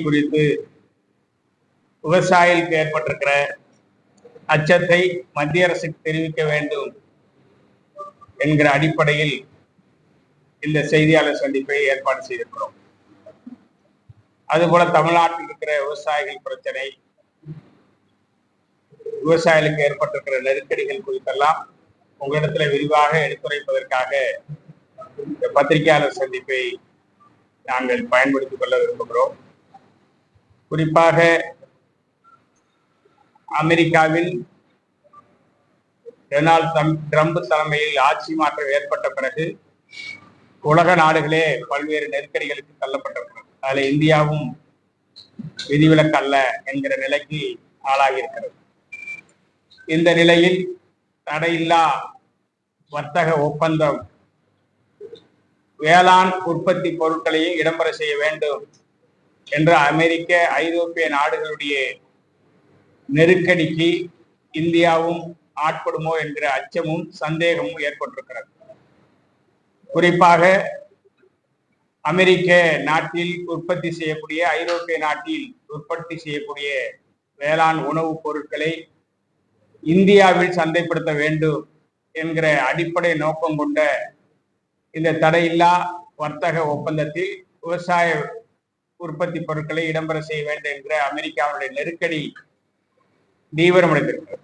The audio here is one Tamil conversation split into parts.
குறித்து விவசாயிகளுக்கு ஏற்பட்டிருக்கிற அச்சத்தை மத்திய அரசுக்கு தெரிவிக்க வேண்டும் என்கிற அடிப்படையில் இந்த செய்தியாளர் சந்திப்பை ஏற்பாடு செய்திருக்கிறோம். அதுபோல தமிழ்நாட்டில் இருக்கிற விவசாயிகள் பிரச்சனை விவசாயிகளுக்கு ஏற்பட்டிருக்கிற நெருக்கடிகள் குறித்தெல்லாம் உங்களிடத்துல விரிவாக எடுத்துரைப்பதற்காக இந்த பத்திரிகையாளர் சந்திப்பை நாங்கள் பயன்படுத்திக் கொள்ள விரும்புகிறோம். குறிப்பாக அமெரிக்காவில் டொனால்ட் ட்ரம்ப் தலைமையில் ஆட்சி மாற்றம் ஏற்பட்ட பிறகு உலக நாடுகளே பல்வேறு நெருக்கடிகளுக்கு தள்ளப்பட்டிருக்கிறது அதில் இந்தியாவும் விதிவிலக்கு அல்ல என்கிற நிலைக்கு ஆளாகியிருக்கிறது. இந்த நிலையில் தடையில்லா வர்த்தக ஒப்பந்தம் வேளாண் உற்பத்தி பொருட்களையும் இடம்பெற செய்ய வேண்டும். என்ற அமெரிக்க ஐரோப்பிய நாடுகளுடைய நெருக்கடிக்கு இந்தியாவும் ஆட்படுமோ என்கிற அச்சமும் சந்தேகமும் ஏற்பட்டிருக்கிறது. குறிப்பாக அமெரிக்க நாட்டில் உற்பத்தி செய்யக்கூடிய ஐரோப்பிய நாட்டில் உற்பத்தி செய்யக்கூடிய வேளாண் உணவுப் பொருட்களை இந்தியாவில் சந்தைப்படுத்த வேண்டும் என்கிற அடிப்படை நோக்கம் கொண்ட இந்த தடையில்லா வர்த்தக ஒப்பந்தத்தில் விவசாய உற்பத்தி பொருட்களை இடம்பெற செய்ய வேண்டும் என்ற அமெரிக்காவுடைய நெருக்கடி தீவிரமடைந்திருக்கிறது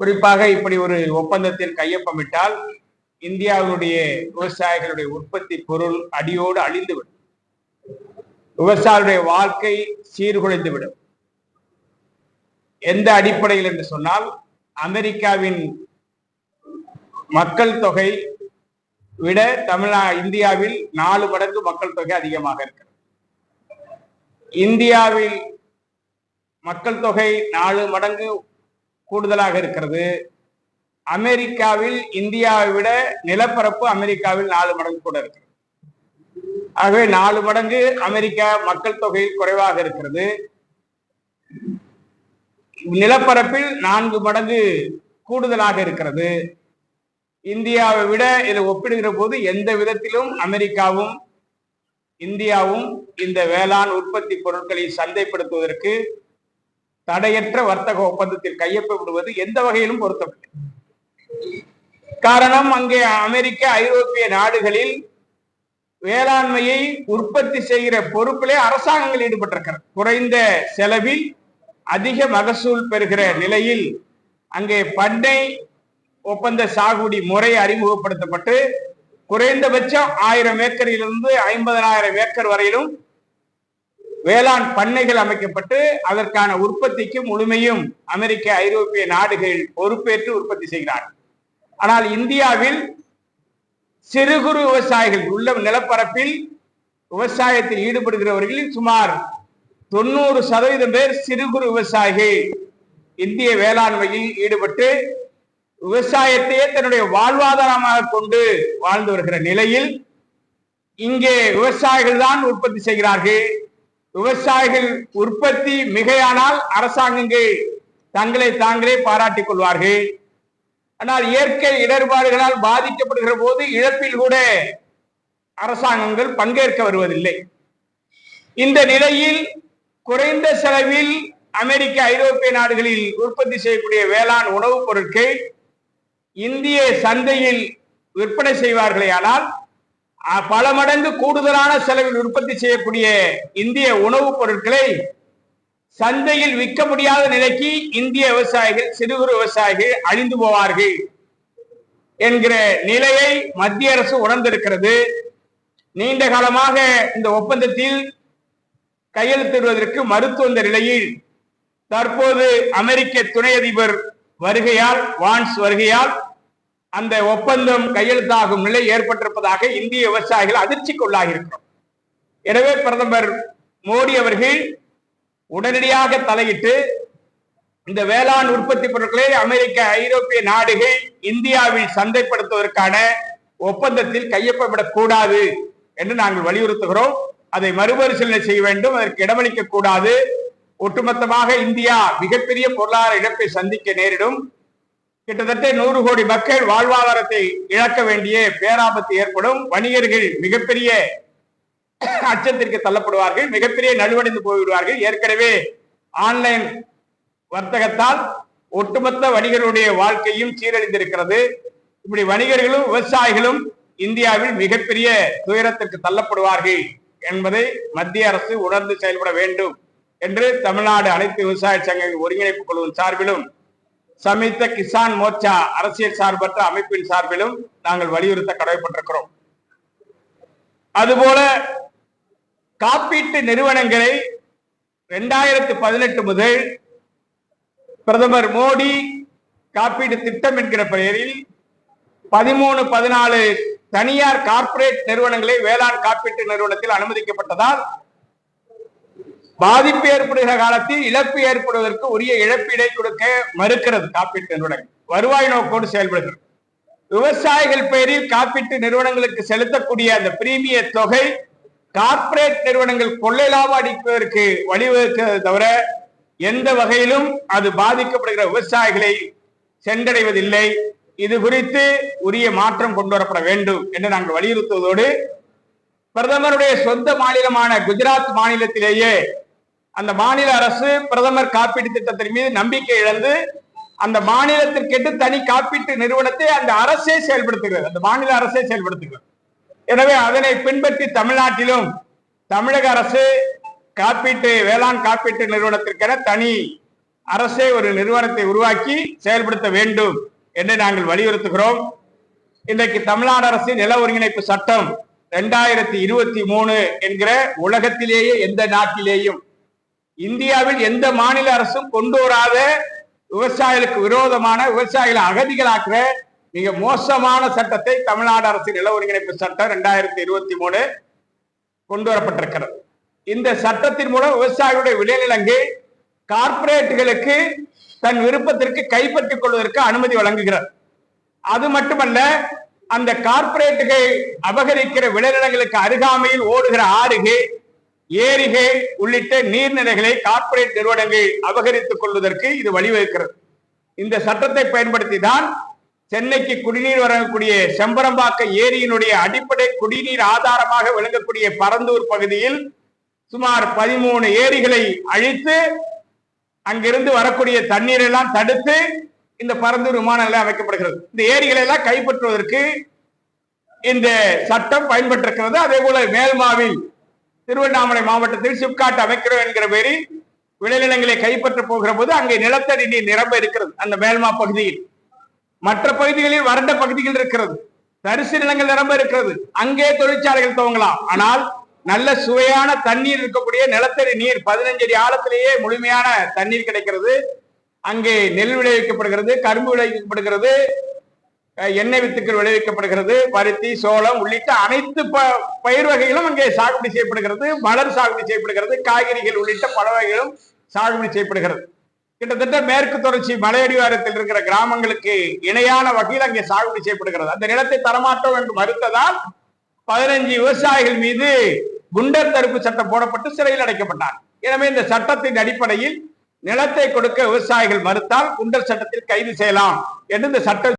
குறிப்பாக இப்படி ஒரு ஒப்பந்தத்தில் கையொப்பமிட்டால் இந்தியாவுடைய விவசாயிகளுடைய உற்பத்தி பொருள் அடியோடு அழிந்துவிடும். விவசாயிகளுடைய வாழ்க்கை சீர்குலைந்துவிடும். எந்த அடிப்படையில் என்று சொன்னால் அமெரிக்காவின் மக்கள் தொகை விட தமிழ்நா இந்தியாவில் நாலு மடங்கு மக்கள் தொகை அதிகமாக இருக்கிறது. இந்தியாவில் மக்கள் தொகை நாலு மடங்கு கூடுதலாக இருக்கிறது. அமெரிக்காவில் இந்தியாவை விட நிலப்பரப்பு அமெரிக்காவில் நாலு மடங்கு கூட இருக்கிறது. ஆகவே நாலு மடங்கு அமெரிக்கா மக்கள் தொகை குறைவாக இருக்கிறது. நிலப்பரப்பில் நான்கு மடங்கு கூடுதலாக இருக்கிறது. இந்தியாவை விட இதை ஒப்பிடுகிற போது எந்த விதத்திலும் அமெரிக்காவும் இந்தியாவும் இந்த வேளாண் உற்பத்தி பொருட்களை சந்தைப்படுத்துவதற்கு தடையற்ற வர்த்தக ஒப்பந்தத்தில் கையொப்பமிடுவது எந்த வகையிலும் பொருத்தமில்லை. காரணம் அங்கே அமெரிக்க ஐரோப்பிய நாடுகளில் வேளாண்மையை உற்பத்தி செய்கிற பொறுப்பிலே அரசாங்கங்கள் ஈடுபட்டிருக்கிறது. குறைந்த செலவில் அதிக மகசூல் பெறுகிற நிலையில் அங்கே பண்ணை ஒப்பந்த சாகுடி முறை அறிமுகப்படுத்தப்பட்டு குறைந்தபட்சம் ஆயிரம் ஏக்கரிலிருந்து ஐம்பதனாயிரம் ஏக்கர் வரையிலும் வேளாண் பண்ணைகள் அமைக்கப்பட்டு அதற்கான உற்பத்திக்கு முழுமையும் அமெரிக்க ஐரோப்பிய நாடுகள் பொறுப்பேற்று உற்பத்தி செய்கிறார்கள். ஆனால் இந்தியாவில் சிறு குறு விவசாயிகள் உள்ள நிலப்பரப்பில் விவசாயத்தில் ஈடுபடுகிறவர்களில் சுமார் தொண்ணூறு சதவீதம் பேர் சிறு குறு விவசாயிகள் இந்திய வேளாண்மையில் ஈடுபட்டு விவசாயத்தையே தன்னுடைய வாழ்வாதாரமாக கொண்டு வாழ்ந்து வருகிற நிலையில் இங்கே விவசாயிகள் தான் உற்பத்தி செய்கிறார்கள். விவசாயிகள் உற்பத்தி மிகையானால் அரசாங்கங்கள் தங்களை தாங்களே பாராட்டிக் கொள்வார்கள். ஆனால் இயற்கை இடர்பாடுகளால் பாதிக்கப்படுகிற போது இழப்பில் கூட அரசாங்கங்கள் பங்கேற்க வருவதில்லை. இந்த நிலையில் குறைந்த செலவில் அமெரிக்க ஐரோப்பிய நாடுகளில் உற்பத்தி செய்யக்கூடிய வேளாண் உணவுப் பொருட்கள் இந்திய சந்தையில் விற்பனை செய்வார்களே ஆனால் பல மடங்கு கூடுதலான செலவில் உற்பத்தி செய்யக்கூடிய இந்திய உணவுப் பொருட்களை சந்தையில் விற்க முடியாத நிலைக்கு இந்திய விவசாயிகள் சிறு குறு விவசாயிகள் அழிந்து போவார்கள் என்கிற நிலையை மத்திய அரசு உணர்ந்திருக்கிறது. நீண்ட காலமாக இந்த ஒப்பந்தத்தில் கையெழுத்திடுவதற்கு மறுத்து வந்த நிலையில் தற்போது அமெரிக்க துணை அதிபர் வருகையால் வான்ஸ் வருகையால் அந்த ஒப்பந்தம் கையெழுத்தாகும் நிலை ஏற்பட்டிருப்பதாக இந்திய விவசாயிகள் அதிர்ச்சிக்குள்ளாகி இருக்கிறோம். எனவே பிரதமர் மோடி அவர்கள் உடனடியாக தலையிட்டு இந்த வேளாண் உற்பத்தி பொருட்களை அமெரிக்க ஐரோப்பிய நாடுகள் இந்தியாவில் சந்தைப்படுத்துவதற்கான ஒப்பந்தத்தில் கையொப்பமிடக் கூடாது என்று நாங்கள் வலியுறுத்துகிறோம். அதை மறுபரிசீலனை செய்ய வேண்டும். அதற்கு இடமளிக்க கூடாது. ஒட்டுமொத்தமாக இந்தியா மிகப்பெரிய பொருளாதார இழப்பை சந்திக்க நேரிடும். கிட்டத்தட்ட நூறு கோடி மக்கள் வாழ்வாதாரத்தை இழக்க வேண்டிய பேராபத்து ஏற்படும். வணிகர்கள் மிகப்பெரிய அச்சத்திற்கு தள்ளப்படுவார்கள். மிகப்பெரிய நலிவடைந்து போய்விடுவார்கள். ஏற்கனவே ஆன்லைன் வர்த்தகத்தால் ஒட்டுமொத்த வணிகருடைய வாழ்க்கையும் சீரழிந்திருக்கிறது. இப்படி வணிகர்களும் விவசாயிகளும் இந்தியாவில் மிகப்பெரிய துயரத்திற்கு தள்ளப்படுவார்கள் என்பதை மத்திய அரசு உணர்ந்து செயல்பட வேண்டும் என்று தமிழ்நாடு அனைத்து விவசாய சங்க ஒருங்கிணைப்பு குழுவின் சார்பிலும் சமித்த கிசான் மோர்ச்சா அரசியல் சார்பற்ற அமைப்பின் சார்பிலும் நாங்கள் வலியுறுத்த கடமைப்பட்டிருக்கிறோம். அதுபோல காப்பீட்டு நிறுவனங்களை இரண்டாயிரத்தி பதினெட்டு முதல் பிரதமர் மோடி காப்பீடு திட்டம் என்கிற பெயரில் பதிமூணு பதினாலு தனியார் கார்ப்பரேட் நிறுவனங்களை வேளாண் காப்பீட்டு நிறுவனத்தில் அனுமதிக்கப்பட்டதால் பாதிப்பு ஏற்படுகிற காலத்தில் இழப்பு ஏற்படுவதற்கு உரிய இழப்பீடை கொடுக்க மறுக்கிறது காப்பீட்டு நிறுவனங்கள். வருவாய் நோக்கோடு செயல்படுகிறது. விவசாயிகள் பெயரில் காப்பீட்டு நிறுவனங்களுக்கு செலுத்தக்கூடிய அந்த பிரீமிய தொகை கார்ப்பரேட் நிறுவனங்கள் கொள்ளை லாபம் அடிப்பதற்கு வழிவகுக்கிறது தவிர எந்த வகையிலும் அது பாதிக்கப்படுகிற விவசாயிகளை சென்றடைவதில்லை. இது குறித்து உரிய மாற்றம் கொண்டு வரப்பட வேண்டும் என்று நாங்கள் வலியுறுத்துவதோடு பிரதமருடைய சொந்த மாநிலமான குஜராத் மாநிலத்திலேயே அந்த மாநில அரசு பிரதமர் காப்பீட்டு திட்டத்தின் மீது நம்பிக்கை இழந்து அந்த மாநிலத்திற்கென்று தனி காப்பீட்டு நிறுவனத்தை அந்த அரசே செயல்படுத்துகிறது. அந்த மாநில அரசே செயல்படுத்துகிறது. எனவே அதனை பின்பற்றி தமிழ்நாட்டிலும் தமிழக அரசு காப்பீட்டு வேளாண் காப்பீட்டு நிறுவனத்திற்கென தனி அரசே ஒரு நிறுவனத்தை உருவாக்கி செயல்படுத்த வேண்டும் என்று நாங்கள் வலியுறுத்துகிறோம். இன்றைக்கு தமிழ்நாடு அரசு நில ஒருங்கிணைப்பு சட்டம் இரண்டாயிரத்தி இருபத்தி மூணு என்கிற உலகத்திலேயே எந்த நாட்டிலேயும் இந்தியாவில் எந்த மாநில அரசும் கொண்டு வராத விவசாயிகளுக்கு விரோதமான விவசாயிகளை அகதிகளாக்குற மிக மோசமான சட்டத்தை தமிழ்நாடு அரசு நில ஒருங்கிணைப்பு சட்டம் இரண்டாயிரத்தி இருபத்தி மூணு கொண்டு வரப்பட்டிருக்கிறது. இந்த சட்டத்தின் மூலம் விவசாயிகளுடைய விளைநிலங்கள் கார்ப்பரேட்டுகளுக்கு தன் விருப்பத்திற்கு கைப்பற்றிக் கொள்வதற்கு அனுமதி வழங்குகிறது. அது மட்டுமல்ல அந்த கார்பரேட்டுகள் அபகரிக்கிற விளைநிலங்களுக்கு அருகாமையில் ஓடுகிற ஆறுகள் ஏரிகள் உள்ளிட்ட நீர்நிலைகளை கார்ப்பரேட் நிறுவனங்கள் அபகரித்துக் கொள்வதற்கு இது வழிவகுக்கிறது. இந்த சட்டத்தை பயன்படுத்தி தான் சென்னைக்கு குடிநீர் வழங்கக்கூடிய செம்பரம்பாக்க ஏரியினுடைய அடிப்படை குடிநீர் ஆதாரமாக விளங்கக்கூடிய பரந்தூர் பகுதியில் சுமார் பதிமூணு ஏரிகளை அழித்து அங்கிருந்து வரக்கூடிய தண்ணீரை எல்லாம் தடுத்து இந்த பரந்தூர் விமான நிலையம் அமைக்கப்படுகிறது. இந்த ஏரிகளை எல்லாம் கைப்பற்றுவதற்கு இந்த சட்டம் பயன்பட்டிருக்கிறது. அதே போல மேல்மாவில் திருவண்ணாமலை மாவட்டத்தில் சிப்காட் அமைக்கிறோம் என்கிற பேரில் விளைநிலங்களை கைப்பற்ற போகிற போது அங்கே நிலத்தடி நீர் நிரம்ப இருக்கிறது அந்த மேல்மா பகுதியில். மற்ற பகுதிகளில் வறண்ட பகுதிகள் இருக்கிறது. தரிசு நிலங்கள் நிரம்ப இருக்கிறது. அங்கே தொழிற்சாலைகள் துவங்கலாம். ஆனால் நல்ல சுவையான தண்ணீர் இருக்கக்கூடிய நிலத்தடி நீர் பதினஞ்சு அடி ஆழத்திலேயே முழுமையான தண்ணீர் கிடைக்கிறது. அங்கே நெல் விளைவிக்கப்படுகிறது கரும்பு விளைவிக்கப்படுகிறது. எண்ணெய் வித்துக்கள் விளைவிக்கப்படுகிறது பருத்தி சோளம் உள்ளிட்ட அனைத்து ப- பயிர் வகைகளும் அங்கே சாகுபடி செய்யப்படுகிறது மலர் சாகுபடி செய்யப்படுகிறது காய்கறிகள் உள்ளிட்ட பல வகைகளும் சாகுபடி செய்யப்படுகிறது. கிட்டத்தட்ட மேற்கு தொடர்ச்சி மலையடிவாரத்தில் இருக்கிற கிராமங்களுக்கு இணையான வகையில் அங்கே சாகுபடி செய்யப்படுகிறது. அந்த நிலத்தை தரமாட்டோம் என்று மறுத்ததால் பதினஞ்சு விவசாயிகள் மீது குண்டர் தடுப்பு சட்டம் போடப்பட்டு சிறையில் அடைக்கப்பட்டார். எனவே இந்த சட்டத்தின் அடிப்படையில் நிலத்தை கொடுக்க விவசாயிகள் மறுத்தால் குண்டர் சட்டத்தில் கைது செய்யலாம் என்று இந்த சட்ட